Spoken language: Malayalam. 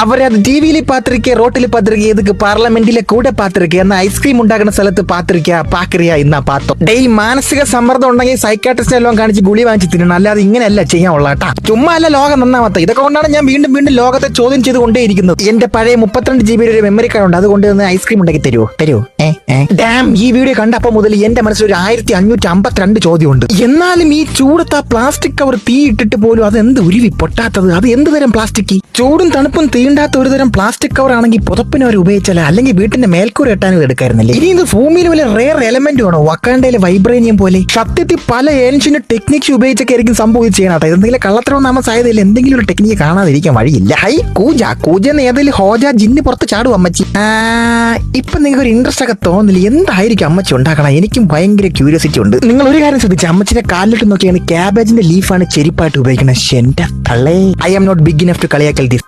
അവരത് ടി വിയിൽ പാത്തിരിക്കുക റോട്ടിൽ പാത്തിരിക്കുക ഇതൊക്കെ പാർലമെന്റിലെ കൂടെ പാത്തിരിക്കുക എന്ന ഐസ്ക്രീം ഉണ്ടാക്കുന്ന സ്ഥലത്ത് പാത്തിരിക്കുക പാക്കറിയ ഇന്ന പാത്തോ ഡേയ് മാനസിക സമ്മർദ്ദം ഉണ്ടെങ്കിൽ സൈക്കാട്രിസ്റ്റ് എല്ലാം കാണിച്ച് ഗുളി വാങ്ങിച്ച് തിന്നണം. അല്ലാതെ ഇങ്ങനെയല്ല ചെയ്യാനുള്ള ചുമ്മാ അല്ല ലോകം നന്നാമത്ത ഇതൊക്കെ കൊണ്ടാണ് ഞാൻ വീണ്ടും വീണ്ടും ലോകത്തെ ചോദ്യം ചെയ്തുകൊണ്ടേയിരിക്കുന്നത്. എന്റെ പഴയ മുപ്പത്തിരണ്ട് ജി ബി ഒരു മെമ്മറി കാർഡ് ഉണ്ട്. അതുകൊണ്ട് ഐസ്ക്രീം ഉണ്ടാക്കി തരുമോ തരുമോ ഈ വീഡിയോ കണ്ടപ്പോ മുതൽ എന്റെ മനസ്സിൽ ഒരു ആയിരത്തി അഞ്ഞൂറ്റി അമ്പത്തിരണ്ട് ചോദ്യമുണ്ട്. എന്നാലും ഈ ചൂടത്ത് ആ പ്ലാസ്റ്റിക് കവർ തീ ഇട്ടിട്ട് പോലും അത് എന്ത് ഉരുവി പൊട്ടാത്തത്? അത് എന്ത് തരം പ്ലാസ്റ്റിക് ചൂടും തണുപ്പും തീണ്ടാത്ത ഒരു തരം പ്ലാസ്റ്റിക് കവർ ആണെങ്കിൽ പുതപ്പിന് അവർ ഉപയോഗിച്ചാലേ? അല്ലെങ്കിൽ വീട്ടിന്റെ മേൽക്കൂര ഇട്ടാനും എടുക്കാറില്ല ഇനി ഇത് ഭൂമിയിൽ വല്ല റെയർ എലമെന്റ് ആണോ വക്കാണ്ടയിലെ വൈബ്രേനിയം പോലെ? സത്യത്തിൽ പല ഏൻഷ്യന്റ് ടെക്നിക്സ് ഉപയോഗിച്ചൊക്കെ ആയിരിക്കും സംഭവം ഇത് ചെയ്യണം കേട്ടോ എന്തെങ്കിലും കള്ളത്തരം നാമ സാധ്യതയില്ല. എന്തെങ്കിലും ഒരു ടെക്നിക്ക് കാണാതിരിക്കാൻ വഴിയില്ല. ഹൈ കൂജ. കൂജ ഏതെങ്കിലും ഹോജ ജിന്ന് പുറത്ത് ചാടും അമ്മച്ചി. ഇപ്പൊ നിങ്ങൾക്ക് ഒരു ഇൻട്രസ്റ്റ് ഒക്കെ തോന്നില്ല എന്തായിരിക്കും അമ്മച്ചി ഉണ്ടാക്കണം? എനിക്കും ഭയങ്കര ക്യൂരിയോസിറ്റി ഉണ്ട്. നിങ്ങൾ ഒരു കാര്യം ശ്രദ്ധിച്ചു അമ്മച്ചിന്റെ കാലിലിട്ട് നോക്കിയാണ് ക്യാബേജിന്റെ ലീഫാണ് ചെരിപ്പായിട്ട് ഉപയോഗിക്കുന്നത് I am not big enough to കളിയാക്കൽ this